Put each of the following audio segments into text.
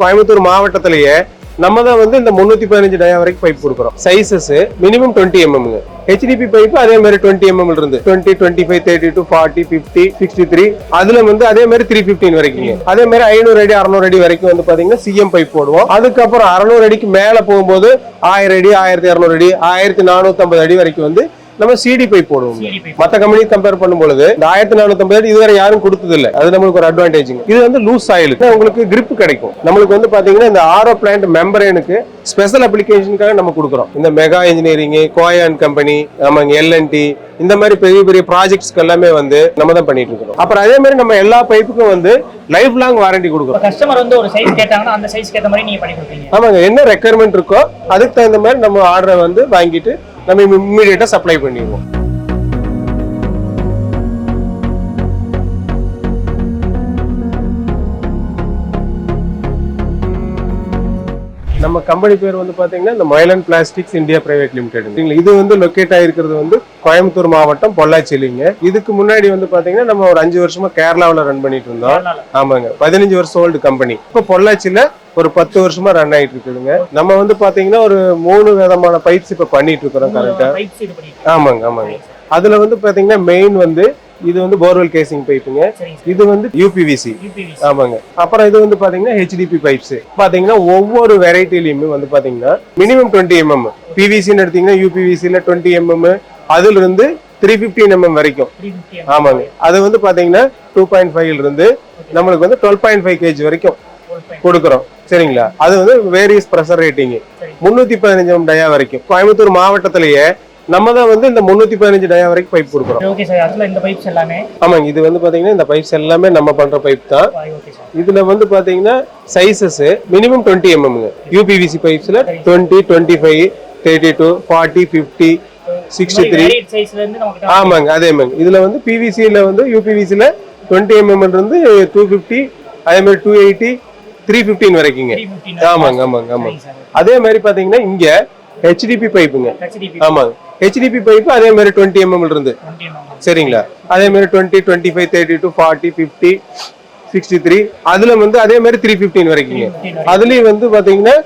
கோயம்புத்தூர் மாவட்டத்திலேயே நம்ம தான் வந்து இந்த முந்நூற்றி பதினஞ்சு டயா வரைக்கும் பைப் கொடுக்குறோம். சைசஸ் மினிமம் டுவெண்ட்டி எம்எம்ங்க ஹெச்டிபி பைப் அதே மாதிரி டுவெண்ட்டி எம்எம் இருந்து twenty twenty five thirty two forty fifty sixty three அதுல வந்து அதே மாதிரி த்ரீ ஃபிஃப்டின் வரைக்கும் அதே மாதிரி ஐநூறு அடி அறுநூறு அடி வரைக்கும் வந்து பாத்தீங்கன்னா சிஎம் பைப் போடுவோம். அதுக்கப்புறம் அறுநூறு அடிக்கு மேல போகும்போது ஆயிரம் அடி ஆயிரத்தி இரநூறு அடி ஆயிரத்தி நானூத்தி ஐம்பது அடி வரைக்கும் வந்து நம்ம சிடி பைப் போடுவோம். மத்த கம்பெனி கம்பேர் பண்ணும்பொழுது இந்த ஆயிரத்தி நானூத்தி இதுவரை யாரும் கொடுத்தது இல்ல அது நம்மளுக்கு ஒரு அட்வான்டேஜ் இது வந்து லூஸ் ஆயிலுக்கு உங்களுக்கு grip கிடைக்கும். நம்மளுக்கு வந்து பாத்தீங்கன்னா இந்த ஆரோ பிளான்ட் மெம்பரேனுக்கு ஸ்பெஷல் அப்ளிகேஷனுக்காக நம்ம கொடுக்குறோம். இந்த மெகா இன்ஜினியரிங் கோயான் கம்பெனி நம்ம எல்என்டி இந்த மாதிரி பெரிய பெரிய ப்ராஜெக்ட்ஸ்க்கு எல்லாமே வந்து நம்ம தான் பண்ணிட்டு இருக்கிறோம். அப்புறம் அதே மாதிரி நம்ம எல்லா பைப்புக்கும் வந்து லைஃப் லாங் வாரண்டி கொடுக்குறோம் கஸ்டமர் வந்து ஒரு சைஸ் கேட்டாங்கன்னா அந்த சைஸ்க்கு ஏற்ற மாதிரி நீங்க பண்ணி கொடுப்பீங்க. ஆமாங்க என்ன ரெக்குயர்மெண்ட் இருக்கோ அதுக்கு தகுந்த மாதிரி நம்ம ஆர்டரை வந்து வாங்கிட்டு நம்ம இம்மீடியட்டா சப்ளை பண்ணிடுவோம். நம்ம கம்பெனி பேர் வந்து பாத்தீங்கன்னா இந்த Mayilan plastics India private limited இது வந்து லொக்கேட் ஆயிருக்கிறது வந்து கோயம்புத்தூர் மாவட்டம் பொள்ளாச்சிலிங்க இதுக்கு முன்னாடி வந்து பாத்தீங்கன்னா நம்ம ஒரு அஞ்சு வருஷமா கேரளாவுல ரன் பண்ணிட்டு இருந்தோம். ஆமாங்க. பதினஞ்சு வருஷம் ஓல்டு கம்பெனி இப்போ பொள்ளாச்சியில ஒரு பத்து வருஷமா ரன் ஆயிட்டு இருக்குதுங்க நம்ம வந்து பாத்தீங்கன்னா ஒரு மூணு விதமான பைப்ஸ் இப்ப பண்ணிட்டு இருக்கிறோம் கரெக்டா ஆமாங்க ஆமாங்க. அதுல வந்து பாத்தீங்கன்னா மெயின் வந்து இது வந்து போர்வெல் கேசிங் பைப்புங்க இது வந்து யூபிவிசி ஆமாங்க. அப்புறம் இது வந்து பாத்தீங்கன்னா ஹெச்டிபி பைப்ஸ் பாத்தீங்கன்னா ஒவ்வொரு வெரைட்டிலையுமே வந்து பாத்தீங்கன்னா மினிமம் டுவெண்ட்டி எம்எம் பிவிசின்னு எடுத்தீங்கன்னா யூபிவிசில டுவெண்ட்டி எம்எம் அதுல இருந்து த்ரீ ஃபிஃப்டின் எம்எம் வரைக்கும். ஆமாங்க. அது வந்து பாத்தீங்கன்னா டூ பாயிண்ட் ஃபைவ்ல இருந்து நம்மளுக்கு வந்து டுவெல் பாயிண்ட் ஃபைவ் கேஜி வரைக்கும் கொடுக்குறோம். சரிங்களா? அது வந்து வேரியஸ் ப்ரெஷர் ரேட்டிங். முன்னூத்தி பதினஞ்சு டயா வரைக்கும். கோயம்புத்தூர் மாவட்டத்திலேயே நம்ம தான் வந்து இந்த முன்னூத்தி பதினஞ்சு டயா வரைக்கும் பைப் கொடுக்குறோம். ஓகே சார் அதில் இந்த பைப்ஸ் எல்லாமே? ஆமாங்க இது வந்து பாத்தீங்கன்னா இந்த பைப்ஸ் எல்லாமே நம்ம பண்ற பைப் தான். இதுல வந்து பாத்தீங்கன்னா சைசஸ் மினிமம் டுவெண்ட்டி எம்எம்ங்க UPVC பைப்ஸ்ல twenty twenty five thirty two forty fifty sixty three ஆமாங்க அதே மாதிரி. இதுல வந்து பிவிசியில வந்து யூபிவிசில டுவெண்ட்டி எம்எம் இருந்து டூ ஃபிஃப்டி அதே மாதிரி டூ எயிட்டி த்ரீ ஃபிஃப்டின் வரைக்குங்க. ஆமாங்க ஆமாங்க ஆமாங்க. அதே மாதிரி பாத்தீங்கன்னா இங்க ஹெச்டிபி பைப்புங்க ஆமாங்க. ஹெச்டிபி பைப்பு அதே மாதிரி டுவெண்ட்டி எம்எம் இருந்து. சரிங்களா? அதே மாதிரி twenty twenty five thirty two forty fifty sixty three அதுல வந்து அதே மாதிரி த்ரீ ஃபிஃப்டின் வரைக்குங்க அதுலயும் வந்து பாத்தீங்கன்னா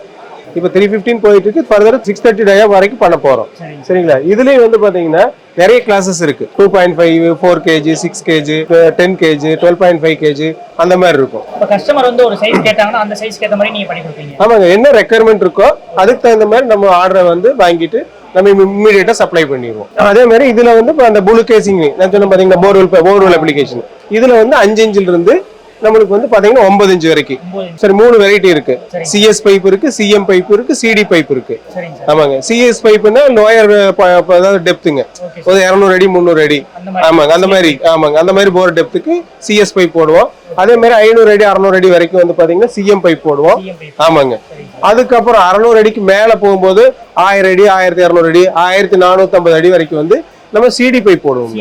இப்போ த்ரீ ஃபிஃப்டின் போயிட்டு இருக்கு ஃபர்தர் சிக்ஸ் தேர்ட்டி டயா வரைக்கும் பண்ண போறோம். சரிங்க சரிங்களா? இதுலயும் வந்து பாத்தீங்கன்னா நிறைய கிளாஸஸ் இருக்கு. Two point five four kg six kg ten kg twelve point five kg அந்த மாதிரி இருக்கும். கஸ்டமர் வந்து ஒரு சைஸ் கேட்டாங்கன்னா அந்த சைஸ்க்கு ஏற்ற மாதிரி நீங்க பண்ணி கொடுப்பீங்க. ஆமாங்க. என்ன ரெக்குயர்மெண்ட் இருக்கோ அதுக்கு தகுந்த மாதிரி நம்ம ஆர்டரை வந்து வாங்கிட்டு நம்ம இம்மீடியட்டா சப்ளை பண்ணிடுவோம் அதே மாதிரி இதுல வந்து இப்போ அந்த புளு கேசிங் நான் சொன்ன பாத்தீங்கன்னா போர்வெல் போர்வெல் அப்ளிகேஷன் இதுல வந்து அஞ்சு இன்ச்சில் இருந்து நம்மளுக்கு வந்து பாத்தீங்கன்னா ஒன்பது இன்ச் வரைக்கும். சரி மூணு வெரைட்டி இருக்கு. சிஎஸ் பைப் இருக்கு சிஎம் பைப் இருக்கு சிடி பைப் இருக்கு. ஆமாங்க. சிஎஸ் பைப்புன்னா லோயர் அதாவது டெப்த்துங்க ஒரு இரநூறு அடி முந்நூறு அடி. ஆமாங்க. அந்த மாதிரி ஆமாங்க. அந்த மாதிரி போர் டெப்த்துக்கு சிஎஸ் பைப் போடுவோம். அதே மாதிரி ஐநூறு அடி அறுநூறு அடி வரைக்கும் வந்து பாத்தீங்கன்னா சிஎம் பைப் போடுவோம். ஆமாங்க. அதுக்கப்புறம் அறநூறு அடிக்கு மேல போகும்போது ஆயிரம் அடி ஆயிரத்தி இரநூறு அடி ஆயிரத்தி நானூத்தி ஐம்பது அடி வரைக்கும் வந்து நம்ம சிடி பைப் போடுவோம்.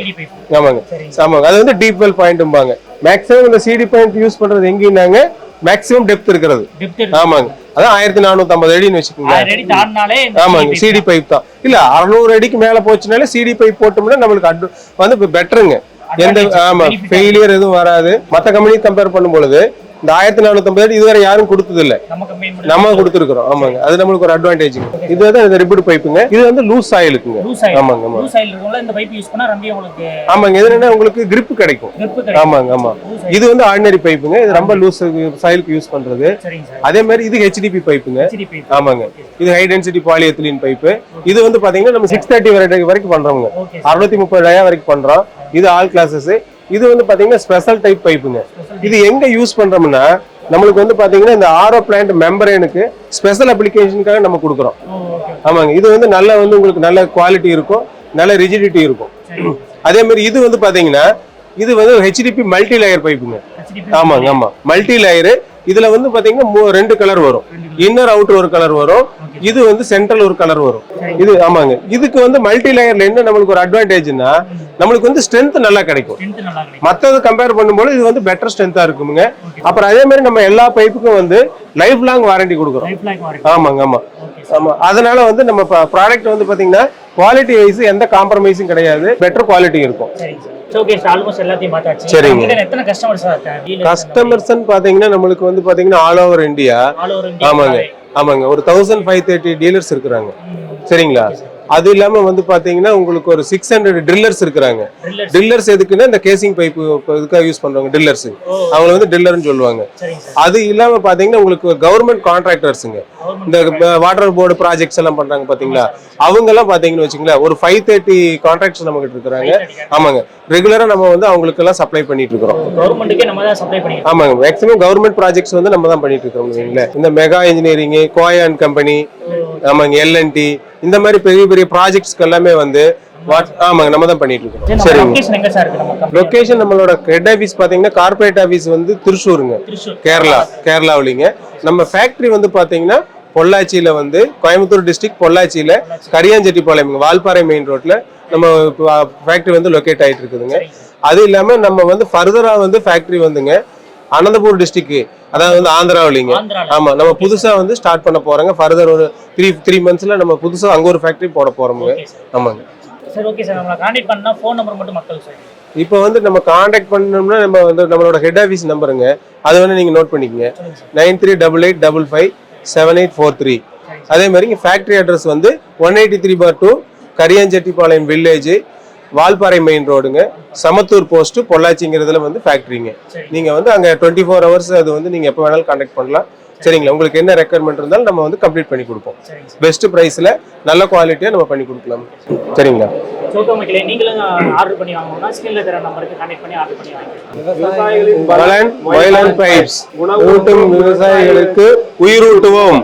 ஆமாங்க. ஆமாங்க. அது வந்து டீப் வெல் பாயிண்ட்பாங்க மேக்ஸிமம் இந்த சிடி பாயிண்ட் யூஸ் பண்றது எங்கேனாங்க மேக்ஸிமம் டெப்த் இருக்கிறது. ஆமாங்க. அதான் ஆயிரத்தி நானூத்தி ஐம்பது அடின்னு வச்சுக்கோங்க. ஆமாங்க. சிடி பைப் தான். இல்ல அறுநூறு அடிக்கு மேல போச்சுனாலே சிடி பைப் போட்டோம்னா நம்மளுக்கு அட் வந்து பெட்டருங்க எந்த ஆமா. ஃபெயிலியர் எதுவும் வராது. மத்த கம்பெனி கம்பேர் பண்ணும் பொழுது இந்த ஆயிரத்தி நானூத்தி ஐம்பது அடி இதுவரை யாரும் கொடுத்தது இல்ல நம்ம கொடுத்துருக்கோம் ஆமாங்க. அது நம்மளுக்கு ஒரு அட்வான்டேஜ் இதுதான் இந்த ரிப்பீட் பைப்புங்க இது வந்து லூஸ் ஆயிலுக்குங்க ஆமாங்க ஆமா லூஸ் ஆயில் இருக்கும்ல இந்த பைப் யூஸ் பண்ணா ரொம்ப உங்களுக்கு ஆமாங்க. இது என்னன்னா உங்களுக்கு grip கிடைக்கும். ஆமாங்க ஆமா. இது வந்து ஆர்டினரி பைப்புங்க இது ரொம்ப லூஸ் சாயிலுக்கு யூஸ் பண்றது. அதே மாதிரி இது ஹெச்டிபி பைப்புங்க ஆமாங்க. இது ஹை டென்சிட்டி பாலிஎத்திலின் பைப்பு இது வந்து பாத்தீங்கன்னா நம்ம சிக்ஸ் தேர்ட்டி வரைக்கும் பண்றோங்க அறுநூத்தி முப்பது வரைக்கும் பண்றோம். இது ஆல் கிளாஸஸ் இது வந்து பாத்தீங்கன்னா ஸ்பெஷல் டைப் பைப்புங்க. இது எங்க யூஸ் பண்றோம்னா நம்மளுக்கு வந்து பாத்தீங்கன்னா இந்த ஆரோ பிளான்ட் மெம்பரேனுக்கு ஸ்பெஷல் அப்ளிகேஷனுக்காக நம்ம கொடுக்குறோம். ஆமாங்க. இது வந்து நல்ல வந்து உங்களுக்கு நல்ல குவாலிட்டி இருக்கும் நல்ல ரிஜிடிட்டி இருக்கும். அதே மாதிரி இது வந்து பாத்தீங்கன்னா இது வந்து ஹெச்டிபி மல்டி லேயர் பைப்புங்க. ஆமாங்க ஆமா. மல்டி லேயர் இதுல வந்து பாத்தீங்கன்னா ரெண்டு கலர் வரும். இன்னர் அவுட்டர் ஒரு கலர் வரும். இது வந்து சென்ட்ரல் ஒரு கலர் வரும். இது ஆமாங்க. இதுக்கு வந்து மல்டி லேயர்ல என்ன நம்மளுக்கு ஒரு அட்வான்டேஜ்னா நம்மளுக்கு வந்து ஸ்ட்ரென்த் நல்லா கிடைக்கும். மத்தது கம்பேர் பண்ணும்போது இது வந்து பெட்டர் ஸ்ட்ரென்த்தா இருக்குமுங்க. அப்புறம் அதே மாதிரி நம்ம எல்லா பைப்புக்கும் வந்து லைஃப் லாங் வாரண்டி கொடுக்குறோம் ஆமாங்க ஆமா. ஆமா. அதனால வந்து நம்ம ப்ராடக்ட் வந்து பாத்தீங்கன்னா குவாலிட்டி வைஸ் எந்த காம்ப்ரமைஸும் கிடையாது. பெட்டர் குவாலிட்டி இருக்கும். சரிங்க. கஸ்டமர்ஸ் பாத்தீங்கன்னா நம்மளுக்கு வந்து பாத்தீங்கன்னா ஆல் ஓவர் இந்தியா ஆமாங்க. ஆமாங்க. ஒரு தௌசண்ட் ஃபைவ் தேர்ட்டி டீலர்ஸ் இருக்கிறாங்க. சரிங்களா? அது இல்லாம வந்து பாத்தீங்கன்னா உங்களுக்கு ஒரு சிக்ஸ் ஹண்ட்ரட் ட்ரில்லர்ஸ் இருக்கிறாங்க. ட்ரில்லர்ஸ் எதுக்குன்னா இந்த கேசிங் பைப்பு இதுக்காக யூஸ் பண்றவங்க ட்ரில்லர்ஸ் அவங்க வந்து ட்ரில்லர்னு சொல்லுவாங்க. அது இல்லாம பாத்தீங்கன்னா உங்களுக்கு கவர்மெண்ட் கான்ட்ராக்டர்ஸுங்க இந்த வாட்டர் போர்டு ப்ராஜெக்ட்ஸ் எல்லாம் பண்றாங்க பாத்தீங்களா? அவங்க எல்லாம் பாத்தீங்கன்னு வச்சுங்களேன் ஒரு ஃபைவ் தேர்ட்டி கான்ட்ராக்ட்ஸ் நம்ம கிட்ட இருக்கிறாங்க ஆமாங்க. ரெகுலரா நம்ம வந்து அவங்களுக்கு எல்லாம் சப்ளை பண்ணிட்டு இருக்கிறோம். ஆமாங்க. மேக்ஸிமம் கவர்மெண்ட் ப்ராஜெக்ட்ஸ் வந்து நம்ம தான் பண்ணிட்டு இருக்கோம் வைங்களேன் இந்த மெகா இன்ஜினியரிங் கோயான் கம்பெனி ஆமாங்க எல்என்டி இந்த மாதிரி பெரிய பெரிய ப்ராஜெக்ட்ஸ்க்கு எல்லாமே வந்து வாட்- ஆமாங்க நம்ம தான் பண்ணிட்டு இருக்கோம். சரிங்க. லொகேஷன் நம்மளோட ஹெட் ஆஃபீஸ் பாத்தீங்கன்னா கார்பரேட் ஆஃபீஸ் வந்து திருச்சூருங்க. திருச்சூர். கேரளா கேரளாவிலிங்க. நம்ம ஃபேக்டரி வந்து பாத்தீங்கன்னா பொள்ளாச்சியில வந்து கோயம்புத்தூர் டிஸ்ட்ரிக்ட் பொள்ளாச்சியில கரியாஞ்செட்டிப்பாளையம் வால்பாறை மெயின் ரோட்ல நம்ம ஃபேக்டரி வந்து லொகேட் ஆயிட்டு இருக்குதுங்க. அது இல்லாம நம்ம வந்து ஃபர்தரா வந்து ஃபேக்டரி வந்துங்க. அனந்தபூர் டிஸ்ட்ரிக்ட் அதாவது வந்து ஆந்திராவிலிங்க. ஆமா நம்ம புதுசா வந்து ஸ்டார்ட் பண்ண போறோங்க. ஃபர்தர் ஒரு த்ரீ த்ரீ மந்த்ஸ்ல நம்ம புதுசா அங்க ஒரு ஃபேக்டரி போட சார் ஆமாங்க. சார் ஓகே சார் நம்மளை கான்டாக்ட் பண்ணா ஃபோன் நம்பர் மட்டும் மக்கள் சார் இப்போ வந்து நம்ம காண்டாக்ட் பண்ணோம்னா நம்ம வந்து நம்மளோட ஹெட் ஆஃபீஸ் நம்பருங்க அது வேணா நீங்க நோட் பண்ணிக்கங்க. Nine three double eight double five seven eight four three. அதே மாதிரி ஃபேக்ட்ரி அட்ரஸ் வந்து one eighty three four two Kariyanchettipalayam village Valparai main ரோடுங்க சமத்தூர் போஸ்ட் பொள்ளாச்சிங்கிறதுல வந்து ஃபேக்ட்ரிங்க சரி. நீங்க வந்து அங்க டுவெண்ட்டி ஃபோர் ஹவர்ஸ் அது வந்து நீங்க எப்போ வேணாலும் கான்டாக்ட் பண்ணலாம். சரிங்களா? உங்களுக்கு என்ன ரெக்குயர்மெண்ட் இருந்தாலும் நம்ம வந்து கம்ப்ளீட் பண்ணி கொடுப்போம். பெஸ்ட் ப்ரைஸ்ல நல்ல குவாலிட்டியா நம்ம பண்ணி கொடுக்கலாம். சரிங்களா? விவசாயிகளுக்கு உயிரூட்டுவோம்.